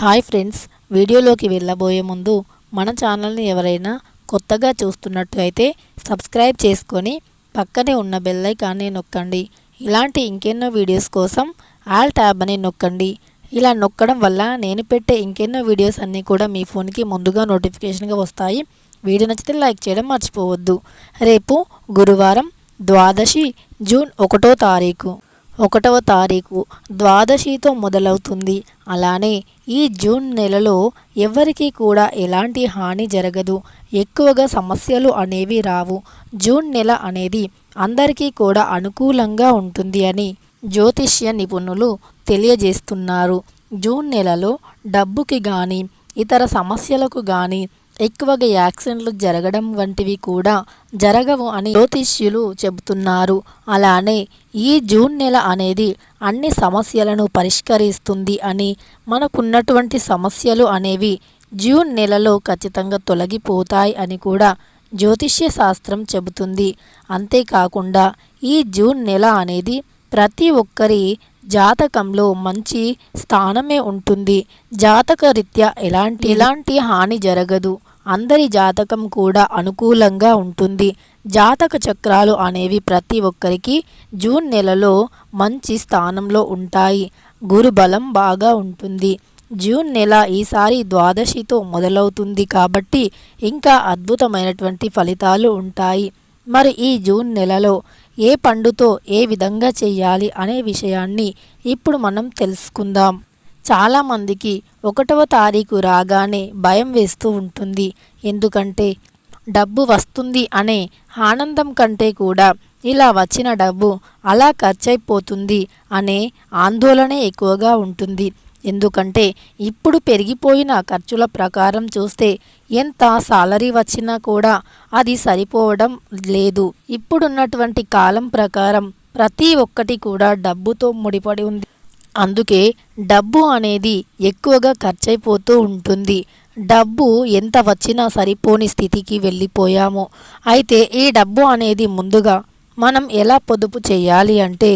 Hi friends వీడియోలోకి వెళ్ళబోయే ముందు మన ఛానల్ని ఎవరైనా కొత్తగా చూస్తున్నట్టు అయితే సబ్స్క్రైబ్ చేసుకొని పక్కనే ఉన్న బెల్లైకాన్ని నొక్కండి. ఇలాంటి ఇంకెన్నో వీడియోస్ కోసం ఆల్ ట్యాబ్ అని నొక్కండి. ఇలా నొక్కడం వల్ల నేను పెట్టే ఇంకెన్నో వీడియోస్ అన్నీ కూడా మీ ఫోన్కి ముందుగా నోటిఫికేషన్గా వస్తాయి. వీడియో నచ్చితే లైక్ చేయడం మర్చిపోవద్దు. రేపు గురువారం ద్వాదశి జూన్ ఒకటో తారీఖు. ఒకటవ తారీఖు ద్వాదశితో మొదలవుతుంది. అలానే ఈ జూన్ నెలలో ఎవరికీ కూడా ఎలాంటి హాని జరగదు. ఎక్కువగా సమస్యలు అనేవి రావు. జూన్ నెల అనేది అందరికీ కూడా అనుకూలంగా ఉంటుంది అని జ్యోతిష్య నిపుణులు తెలియజేస్తున్నారు. జూన్ నెలలో డబ్బుకి కానీ ఇతర సమస్యలకు కానీ ఎక్కువగా యాక్సిడెంట్లు జరగడం వంటివి కూడా జరగవు అని జ్యోతిష్యులు చెబుతున్నారు. అలానే ఈ జూన్ నెల అనేది అన్ని సమస్యలను పరిష్కరిస్తుంది అని మనకున్నటువంటి సమస్యలు అనేవి జూన్ నెలలో ఖచ్చితంగా తొలగిపోతాయి అని కూడా జ్యోతిష్య శాస్త్రం చెబుతుంది. అంతేకాకుండా ఈ జూన్ నెల అనేది ప్రతి ఒక్కరి జాతకంలో మంచి స్థానమే ఉంటుంది. జాతక రీత్యా ఎలాంటి ఎలాంటి హాని జరగదు. అందరి జాతకం కూడా అనుకూలంగా ఉంటుంది. జాతక చక్రాలు అనేవి ప్రతి ఒక్కరికి జూన్ నెలలో మంచి స్థానంలో ఉంటాయి. గురుబలం బాగా ఉంటుంది. జూన్ నెల ఈసారి ద్వాదశితో మొదలవుతుంది కాబట్టి ఇంకా అద్భుతమైనటువంటి ఫలితాలు ఉంటాయి. మరి ఈ జూన్ నెలలో ఏ పండుతో ఏ విధంగా చేయాలి అనే విషయాన్ని ఇప్పుడు మనం తెలుసుకుందాం. చాలామందికి ఒకటవ తారీఖు రాగానే భయం వేస్తూ ఉంటుంది. ఎందుకంటే డబ్బు వస్తుంది అనే ఆనందం కంటే కూడా ఇలా వచ్చిన డబ్బు అలా ఖర్చయిపోతుంది అనే ఆందోళనే ఎక్కువగా ఉంటుంది. ఎందుకంటే ఇప్పుడు పెరిగిపోయిన ఖర్చుల ప్రకారం చూస్తే ఎంత సాలరీ వచ్చినా కూడా అది సరిపోవడం లేదు. ఇప్పుడున్నటువంటి కాలం ప్రకారం ప్రతి ఒక్కటి కూడా డబ్బుతో ముడిపడి ఉంది. అందుకే డబ్బు అనేది ఎక్కువగా ఖర్చయిపోతూ ఉంటుంది. డబ్బు ఎంత వచ్చినా సరిపోని స్థితికి వెళ్ళిపోయాము. అయితే ఈ డబ్బు అనేది ముందుగా మనం ఎలా పొదుపు చేయాలి అంటే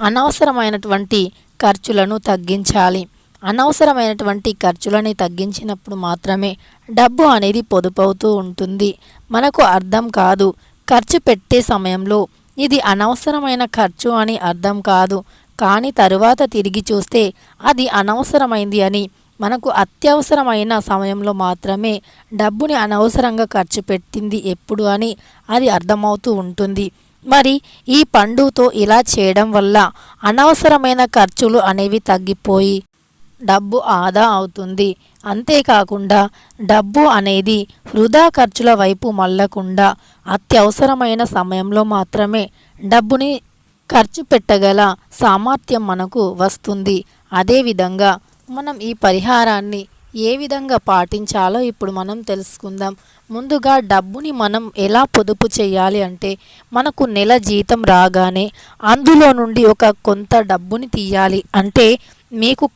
అనవసరమైనటువంటి ఖర్చులను తగ్గించాలి. అనవసరమైనటువంటి ఖర్చులని తగ్గించినప్పుడు మాత్రమే డబ్బు అనేది పొదుపవుతూ ఉంటుంది. మనకు అర్థం కాదు. ఖర్చు పెట్టే సమయంలో ఇది అనవసరమైన ఖర్చు అని అర్థం కాదు. కానీ తరువాత తిరిగి చూస్తే అది అనవసరమైంది అని. మనకు అత్యవసరమైన సమయంలో మాత్రమే డబ్బుని అనవసరంగా ఖర్చు పెట్టింది ఎప్పుడు అని అది అర్థమవుతూ ఉంటుంది. మరి ఈ పండుతో ఇలా చేయడం వల్ల అనవసరమైన ఖర్చులు అనేవి తగ్గిపోయి డబ్బు ఆదా అవుతుంది. అంతేకాకుండా డబ్బు అనేది వృధా ఖర్చుల వైపు మళ్ళకుండా అత్యవసరమైన సమయంలో మాత్రమే డబ్బుని ఖర్చు పెట్టగల సామర్థ్యం మనకు వస్తుంది. అదేవిధంగా మనం ఈ పరిహారాన్ని ఏ విధంగా పాటించాలో ఇప్పుడు మనం తెలుసుకుందాం. ముందుగా డబ్బుని మనం ఎలా పొదుపు చేయాలి అంటే మనకు నెల జీతం రాగానే అందులో నుండి ఒక కొంత డబ్బుని తీయాలి. అంటే మీకు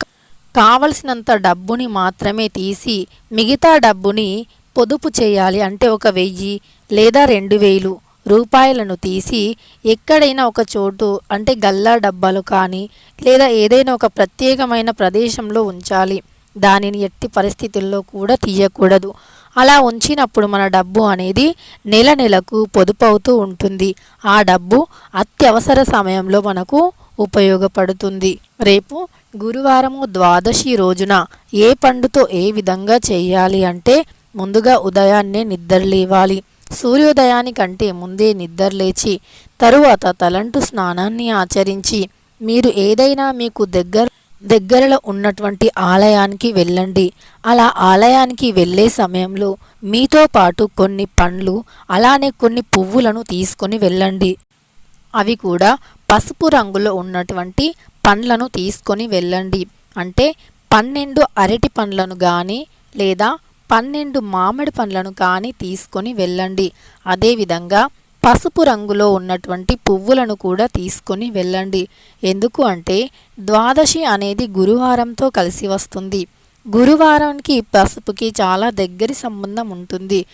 కావలసినంత డబ్బుని మాత్రమే తీసి మిగతా డబ్బుని పొదుపు చేయాలి. అంటే ఒక వెయ్యి లేదా రెండు వేలు. రూపాయలను తీసి ఎక్కడైనా ఒక చోటు అంటే గల్లా డబ్బాలు కానీ లేదా ఏదైనా ఒక ప్రత్యేకమైన ప్రదేశంలో ఉంచాలి. దానిని ఎట్టి పరిస్థితుల్లో కూడా తీయకూడదు. అలా ఉంచినప్పుడు మన డబ్బు అనేది నెల నెలకు పొదుపు అవుతూ ఉంటుంది. ఆ డబ్బు అత్యవసర సమయంలో మనకు ఉపయోగపడుతుంది. రేపు గురువారము ద్వాదశి రోజున ఏ పండుతో ఏ విధంగా చేయాలి అంటే ముందుగా ఉదయాన్నే నిద్రలేవాలి సూర్యోదయానికంటే ముందే నిద్రలేచి తరువాత తలంటు స్నానాన్ని ఆచరించి మీరు ఏదైనా మీకు దగ్గర దగ్గరలో ఉన్నటువంటి ఆలయానికి వెళ్ళండి. అలా ఆలయానికి వెళ్ళే సమయంలో మీతో పాటు కొన్ని పండ్లు అలానే కొన్ని పువ్వులను తీసుకొని వెళ్ళండి. అవి కూడా పసుపు రంగులో ఉన్నటువంటి పండ్లను తీసుకొని వెళ్ళండి. అంటే పన్నెండు అరటి పండ్లను కానీ లేదా పన్నెండు మామిడి పండ్లను కానీ తీసుకొని వెళ్ళండి. అదేవిధంగా పసుపు రంగులో ఉన్నటువంటి పువ్వులను కూడా తీసుకొని వెళ్ళండి. ఎందుకు అంటే ద్వాదశి అనేది గురువారంతో కలిసి వస్తుంది. గురువారానికి పసుపుకి చాలా దగ్గరి సంబంధం ఉంటుంది.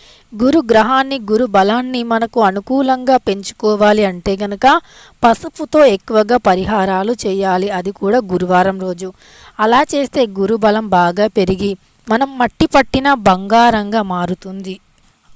గురు గ్రహాన్ని గురు బలాన్ని మనకు అనుకూలంగా పెంచుకోవాలి అంటే గనక పసుపుతో ఎక్కువగా పరిహారాలు చేయాలి. అది కూడా గురువారం రోజు. అలా చేస్తే గురు బలం బాగా పెరిగి మనం మట్టి పట్టిన బంగారంగా మారుతుంది.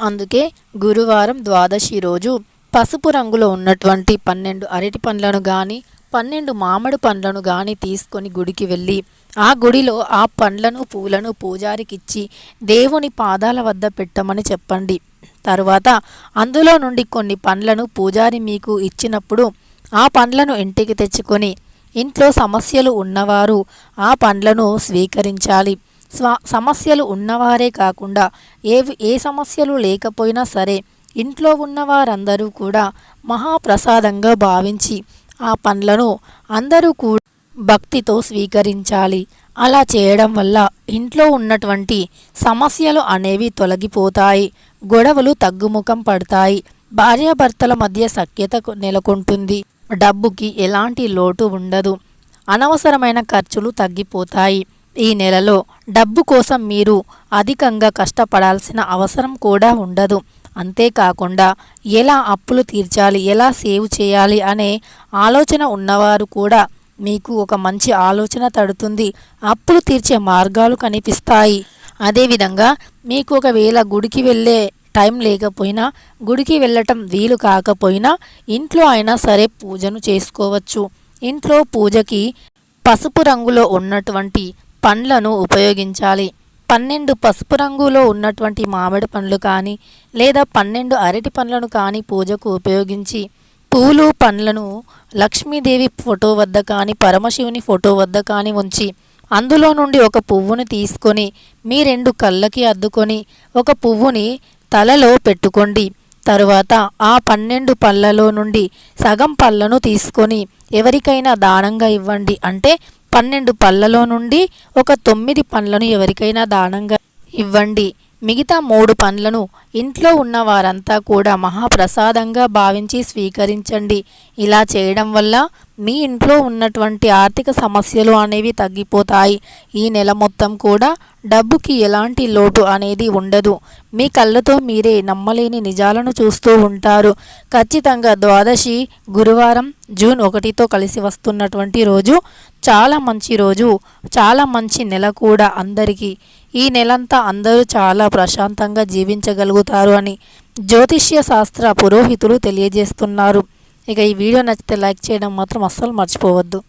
అందుకే గురువారం ద్వాదశి రోజు పసుపు రంగులో ఉన్నటువంటి పన్నెండు అరటి పండ్లను కానీ పన్నెండు మామిడి పండ్లను కానీ తీసుకొని గుడికి వెళ్ళి ఆ గుడిలో ఆ పండ్లను పూలను పూజారికిచ్చి దేవుని పాదాల వద్ద పెట్టమని చెప్పండి. తరువాత అందులో నుండి కొన్ని పండ్లను పూజారి మీకు ఇచ్చినప్పుడు ఆ పండ్లను ఇంటికి తెచ్చుకొని ఇంట్లో సమస్యలు ఉన్నవారు ఆ పండ్లను స్వీకరించాలి. స్వ సమస్యలు ఉన్నవారే కాకుండా ఏ ఏ సమస్యలు లేకపోయినా సరే ఇంట్లో ఉన్నవారందరూ కూడా మహాప్రసాదంగా భావించి ఆ పండ్లను అందరూ కూడా భక్తితో స్వీకరించాలి. అలా చేయడం వల్ల ఇంట్లో ఉన్నటువంటి సమస్యలు అనేవి తొలగిపోతాయి గొడవలు తగ్గుముఖం పడతాయి భార్యాభర్తల మధ్య సఖ్యత నెలకొంటుంది డబ్బుకి ఎలాంటి లోటు ఉండదు అనవసరమైన ఖర్చులు తగ్గిపోతాయి. ఈ నెలలో డబ్బు కోసం మీరు అధికంగా కష్టపడాల్సిన అవసరం కూడా ఉండదు. అంతేకాకుండా ఎలా అప్పులు తీర్చాలి ఎలా సేవ్ చేయాలి అనే ఆలోచన ఉన్నవారు కూడా మీకు ఒక మంచి ఆలోచన తడుతుంది. అప్పులు తీర్చే మార్గాలు కనిపిస్తాయి. అదేవిధంగా మీకు ఒకవేళ గుడికి వెళ్ళే టైం లేకపోయినా గుడికి వెళ్ళటం వీలు కాకపోయినా ఇంట్లో అయినా సరే పూజను చేసుకోవచ్చు. ఇంట్లో పూజకి పసుపు రంగులో ఉన్నటువంటి పండ్లను ఉపయోగించాలి. పన్నెండు పసుపు రంగులో ఉన్నటువంటి మామిడి పండ్లు కానీ లేదా పన్నెండు అరటి పండ్లను కానీ పూజకు ఉపయోగించి పూలు పండ్లను లక్ష్మీదేవి ఫోటో వద్ద కానీ పరమశివుని ఫోటో వద్ద కానీ ఉంచి అందులో నుండి ఒక పువ్వును తీసుకొని మీ రెండు కళ్ళకి అద్దుకొని ఒక పువ్వుని తలలో పెట్టుకోండి. తరువాత ఆ పన్నెండు పళ్ళలో నుండి సగం పళ్ళను తీసుకొని ఎవరికైనా దానంగా ఇవ్వండి. అంటే పన్నెండు పళ్ళలో నుండి ఒక తొమ్మిది పండ్లను ఎవరికైనా దానంగా ఇవ్వండి. మిగతా మూడు పండ్లను ఇంట్లో ఉన్న వారంతా కూడా మహాప్రసాదంగా భావించి స్వీకరించండి. ఇలా చేయడం వల్ల మీ ఇంట్లో ఉన్నటువంటి ఆర్థిక సమస్యలు అనేవి తగ్గిపోతాయి. ఈ నెల మొత్తం కూడా డబ్బుకి ఎలాంటి లోటు అనేది ఉండదు. మీ కళ్ళతో మీరే నమ్మలేని నిజాలను చూస్తూ ఉంటారు. ఖచ్చితంగా ద్వాదశి గురువారం జూన్ ఒకటితో కలిసి వస్తున్నటువంటి రోజు చాలా మంచి రోజు చాలా మంచి నెల కూడా అందరికీ. ఈ నెలంతా అందరూ చాలా ప్రశాంతంగా జీవించగలుగుతారు అని జ్యోతిష్య శాస్త్ర పురోహితులు తెలియజేస్తున్నారు. ఇక ఈ వీడియో నచ్చితే లైక్ చేయడం మాత్రం అస్సలు మర్చిపోవద్దు.